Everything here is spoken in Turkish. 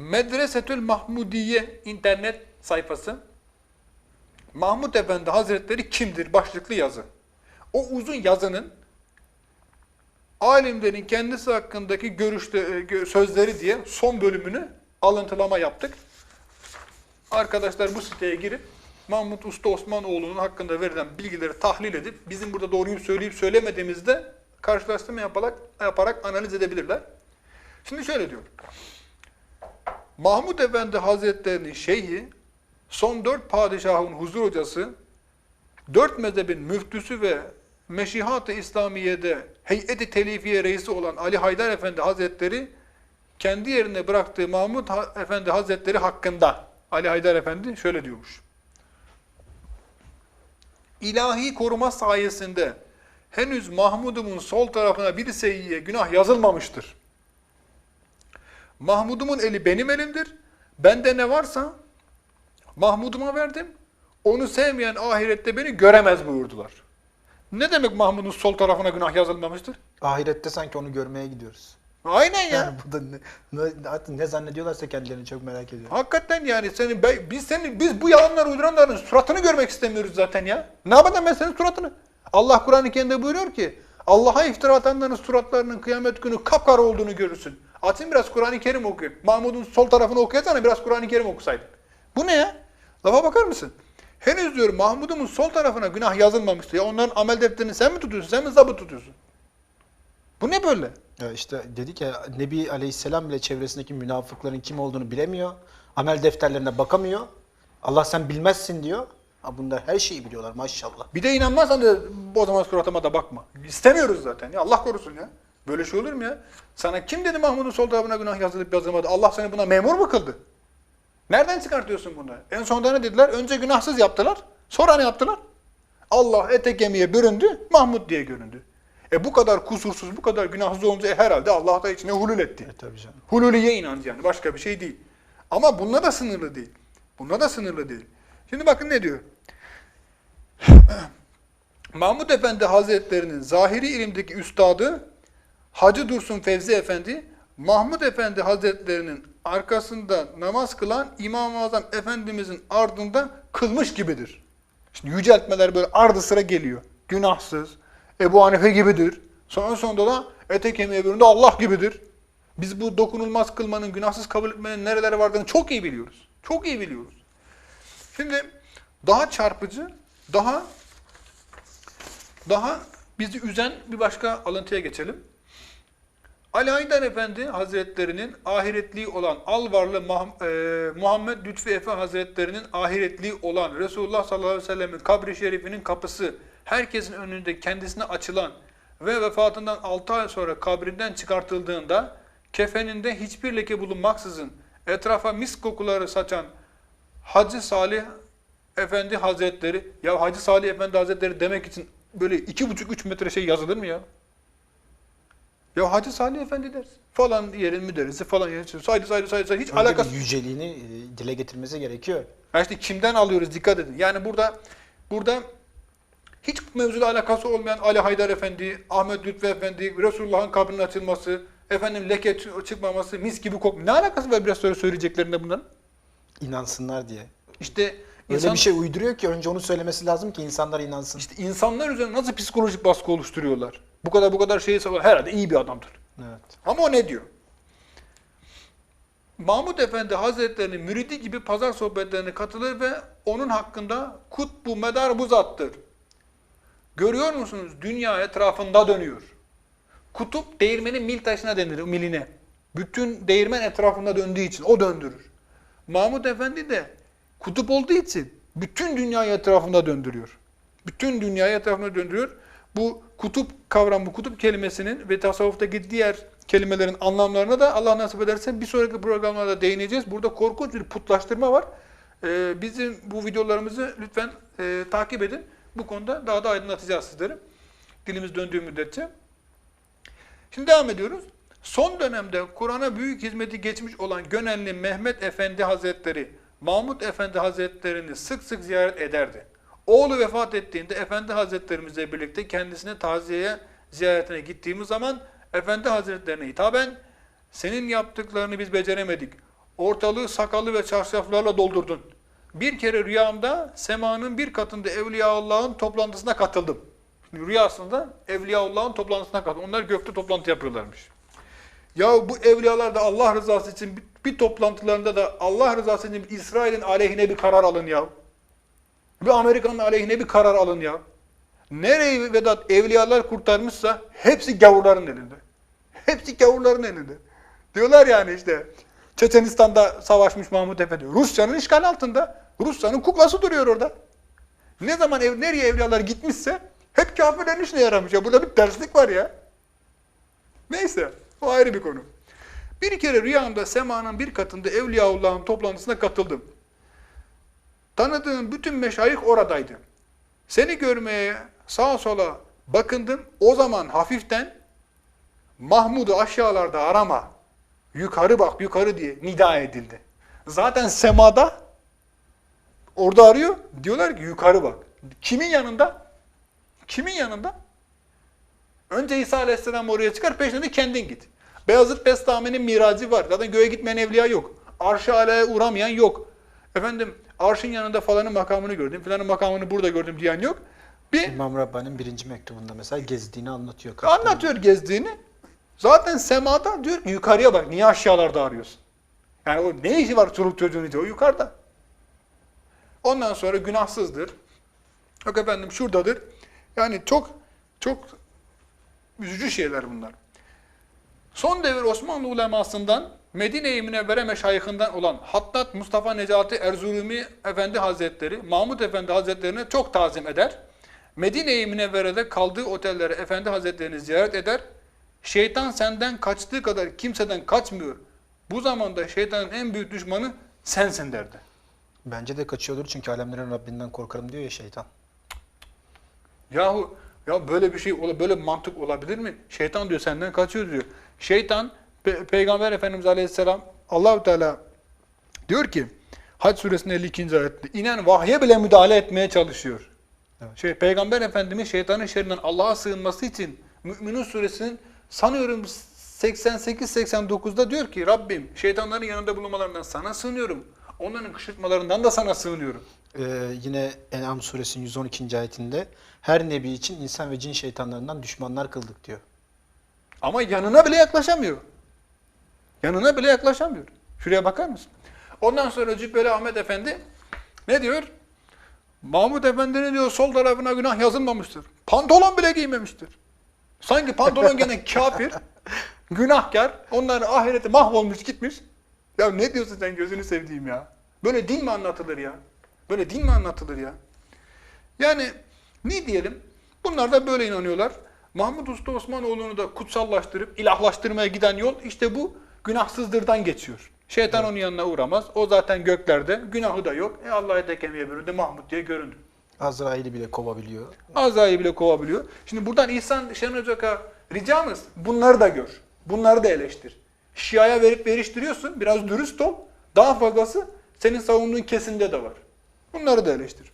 Medresetül Mahmudiye internet sayfası. Mahmud Efendi Hazretleri kimdir? Başlıklı yazı. O uzun yazının alimlerin kendisi hakkındaki görüşte, e, sözleri diye son bölümünü alıntılama yaptık. Arkadaşlar bu siteye girip Mahmut Usta Osmanoğlu'nun hakkında verilen bilgileri tahlil edip bizim burada doğruyu söyleyip söylemediğimizde karşılaştırma yaparak, yaparak analiz edebilirler. Şimdi şöyle diyor. Mahmud Efendi Hazretleri'nin şeyhi, son dört padişahın huzur hocası, dört mezhebin müftüsü ve Meşihat-ı İslamiye'de heyeti telifiye reisi olan Ali Haydar Efendi Hazretleri, kendi yerine bıraktığı Mahmud Efendi Hazretleri hakkında, Ali Haydar Efendi şöyle diyormuş. İlahi koruma sayesinde henüz Mahmud'umun sol tarafına bir seyyiye günah yazılmamıştır. Mahmud'umun eli benim elimdir. Bende ne varsa Mahmud'uma verdim. Onu sevmeyen ahirette beni göremez buyurdular. Ne demek Mahmud'un sol tarafına günah yazılmamıştır? Ahirette sanki onu görmeye gidiyoruz. Aynen ya. Yani bu da ne, ne, ne zannediyorlarsa kendilerini çok merak ediyorum. Hakikaten yani senin biz senin biz bu yalanları uyduranların suratını görmek istemiyoruz zaten ya. Ne yapacağım ben senin suratını? Allah Kur'an-ı Kerim'de buyuruyor ki Allah'a iftira atanların suratlarının kıyamet günü kapkara olduğunu görürsün. Açın biraz Kur'an-ı Kerim okuyun. Mahmud'un sol tarafını okuyasana biraz Kur'an-ı Kerim okusaydın. Bu ne ya? Lafa bakar mısın? Henüz diyor Mahmud'umun sol tarafına günah yazılmamıştı. Ya onların amel defterini sen mi tutuyorsun? Sen mi zabıt tutuyorsun? Bu ne böyle? Ya işte dedik ya Nebi Aleyhisselam bile çevresindeki münafıkların kim olduğunu bilemiyor. Amel defterlerine bakamıyor. Allah sen bilmezsin diyor. Ha bunlar her şeyi biliyorlar maşallah. Bir de inanmazsan da o zaman suratıma da bakma. İstemiyoruz zaten ya Allah korusun ya. Böyle şey olur mu ya? Sana kim dedi Mahmud'un sol tarafına günah yazılıp yazılmadı? Allah seni buna memur mu kıldı? Nereden çıkartıyorsun bunu? En sonunda ne dediler? Önce günahsız yaptılar. Sonra ne yaptılar? Allah ete kemiğe büründü, Mahmud diye göründü. E bu kadar kusursuz, bu kadar günahsız olunca e herhalde Allah da içine hulul etti. E tabii canım. Hululiye inanç yani başka bir şey değil. Ama bununla da sınırlı değil. Bununla da sınırlı değil. Şimdi bakın ne diyor? Mahmud Efendi Hazretlerinin zahiri ilimdeki üstadı Hacı Dursun Fevzi Efendi, Mahmud Efendi Hazretlerinin arkasında namaz kılan İmam-ı Azam Efendimizin ardında kılmış gibidir. Şimdi yüceltmeler böyle ardı sıra geliyor. Günahsız, Ebu Hanife gibidir. Sonra sonunda da ete kemiğe büründü Allah gibidir. Biz bu dokunulmaz kılmanın, günahsız kabul etmenin nerelere vardığını çok iyi biliyoruz. Çok iyi biliyoruz. Şimdi daha çarpıcı, daha daha bizi üzen bir başka alıntıya geçelim. Ali Haydar Efendi Hazretlerinin ahiretliği olan Alvarlı e, Muhammed Lütfi Efe Hazretlerinin ahiretliği olan Resulullah sallallahu aleyhi ve sellemin kabri şerifinin kapısı herkesin önünde kendisine açılan ve vefatından 6 ay sonra kabrinden çıkartıldığında kefeninde hiçbir leke bulunmaksızın etrafa mis kokuları saçan Hacı Salih Efendi Hazretleri, ya Hacı Salih Efendi Hazretleri demek için böyle iki buçuk üç metre şey yazılır mı ya? Ya Hacı Salih Efendi dersin. Falan yerin müderrisi falan yerin saydı saydı saydı saydı. Hiç Önce alakası yüceliğini e, dile getirmesi gerekiyor. ya işte kimden alıyoruz dikkat edin. Yani burada burada hiç mevzuyla alakası olmayan Ali Haydar Efendi, Ahmet Lütfü Efendi, Resulullah'ın kabrinin açılması, efendim leke çı- çıkmaması, mis gibi kok. Ne alakası var biraz sonra söyleyeceklerinde bunların? İnansınlar diye. İşte Öyle insan, bir şey uyduruyor ki önce onu söylemesi lazım ki insanlar inansın. işte insanlar üzerine nasıl psikolojik baskı oluşturuyorlar? Bu kadar bu kadar şeyi savunuyor. Herhalde iyi bir adamdır. Evet. Ama o ne diyor? Mahmud Efendi Hazretleri'nin müridi gibi pazar sohbetlerine katılır ve onun hakkında kutbu medar bu zattır. Görüyor musunuz? Dünya etrafında dönüyor. Kutup değirmenin mil taşına denir, miline. Bütün değirmen etrafında döndüğü için o döndürür. Mahmud Efendi de kutup olduğu için bütün dünyayı etrafında döndürüyor. Bütün dünyayı etrafında döndürüyor. Bu kutup kavramı, kutup kelimesinin ve tasavvuftaki diğer kelimelerin anlamlarına da Allah nasip ederse bir sonraki programlarda değineceğiz. Burada korkunç bir putlaştırma var. Ee, bizim bu videolarımızı lütfen e, takip edin. Bu konuda daha da aydınlatacağız sizleri. Dilimiz döndüğü müddetçe. Şimdi devam ediyoruz. Son dönemde Kur'an'a büyük hizmeti geçmiş olan Gönenli Mehmet Efendi Hazretleri, Mahmud Efendi Hazretlerini sık sık ziyaret ederdi. Oğlu vefat ettiğinde Efendi Hazretlerimizle birlikte kendisine taziyeye ziyaretine gittiğimiz zaman Efendi Hazretlerine hitaben senin yaptıklarını biz beceremedik. ortalığı sakalı ve çarşaflarla doldurdun. Bir kere rüyamda semanın bir katında Evliyaullah'ın toplantısına katıldım. Şimdi rüyasında Evliyaullah'ın toplantısına katıldım. Onlar gökte toplantı yapıyorlarmış. Ya bu evliyalar da Allah rızası için bir, toplantılarında da Allah rızası için İsrail'in aleyhine bir karar alın ya. Bir Amerika'nın aleyhine bir karar alın ya. Nereyi Vedat evliyalar kurtarmışsa hepsi gavurların elinde. Hepsi gavurların elinde. Diyorlar yani işte Çeçenistan'da savaşmış Mahmut Efendi. Rusya'nın işgal altında. Rusya'nın kuklası duruyor orada. Ne zaman ev, nereye evliyalar gitmişse hep kafirlerin işine yaramış. Ya burada bir terslik var ya. Neyse o ayrı bir konu. Bir kere rüyamda semanın bir katında Evliyaullah'ın toplantısına katıldım. Tanıdığım bütün meşayih oradaydı. Seni görmeye sağa sola bakındım. O zaman hafiften Mahmud'u aşağılarda arama. Yukarı bak yukarı diye nida edildi. Zaten semada orada arıyor. Diyorlar ki yukarı bak. Kimin yanında? Kimin yanında? Önce İsa Aleyhisselam oraya çıkar, peşinde de kendin git. Beyazıt Bestami'nin miracı var. Zaten göğe gitmeyen evliya yok. Arş-ı uğramayan yok. Efendim arşın yanında falanın makamını gördüm, filanın makamını burada gördüm diyen yok. Bir İmam Rabbani'nin birinci mektubunda mesela gezdiğini anlatıyor. anlatıyor gezdiğini. Zaten semada diyor ki yukarıya bak. Niye aşağılarda arıyorsun? Yani o ne işi var çoluk çocuğun içi? O yukarıda. Ondan sonra günahsızdır. Yok efendim şuradadır. Yani çok çok üzücü şeyler bunlar. Son devir Osmanlı ulemasından Medine-i Münevvere meşayihinden olan Hattat Mustafa Necati Erzurumi Efendi Hazretleri, Mahmud Efendi Hazretlerine çok tazim eder. Medine-i Münevvere'de kaldığı otellere Efendi Hazretlerini ziyaret eder. Şeytan senden kaçtığı kadar kimseden kaçmıyor. Bu zamanda şeytanın en büyük düşmanı sensin derdi. Bence de kaçıyordur çünkü alemlerin Rabbinden korkarım diyor ya şeytan. Yahu ya böyle bir şey böyle bir mantık olabilir mi? Şeytan diyor senden kaçıyor diyor. Şeytan Pe- Peygamber Efendimiz Aleyhisselam Allahu Teala diyor ki Hac suresinin 52. ayette inen vahye bile müdahale etmeye çalışıyor. Evet. Şey Peygamber Efendimiz şeytanın şerrinden Allah'a sığınması için Müminun suresinin sanıyorum 88-89'da diyor ki Rabbim şeytanların yanında bulunmalarından sana sığınıyorum. Onların kışırtmalarından da sana sığınıyorum. Ee, yine En'am suresinin 112. ayetinde her nebi için insan ve cin şeytanlarından düşmanlar kıldık diyor. Ama yanına bile yaklaşamıyor. Yanına bile yaklaşamıyor. Şuraya bakar mısın? Ondan sonra Cübbeli Ahmet Efendi ne diyor? Mahmud Efendi'nin diyor sol tarafına günah yazılmamıştır. Pantolon bile giymemiştir. Sanki pantolon gene kafir, günahkar, onların ahireti mahvolmuş gitmiş. Ya ne diyorsun sen gözünü sevdiğim ya? Böyle din mi anlatılır ya? Böyle din mi anlatılır ya? Yani ne diyelim? Bunlar da böyle inanıyorlar. Mahmud Usta Osmanoğlu'nu da kutsallaştırıp ilahlaştırmaya giden yol işte bu günahsızdırdan geçiyor. Şeytan onun yanına uğramaz. O zaten göklerde. Günahı da yok. E Allah'ı tek kemiğe büründü. Mahmud diye göründü. Azrail'i bile kovabiliyor. Azayı bile kovabiliyor. Şimdi buradan İhsan Şen Ocak'a ricamız bunları da gör. Bunları da eleştir. Şia'ya verip veriştiriyorsun. Biraz dürüst ol. Daha fazlası senin savunduğun kesinde de var. Bunları da eleştir.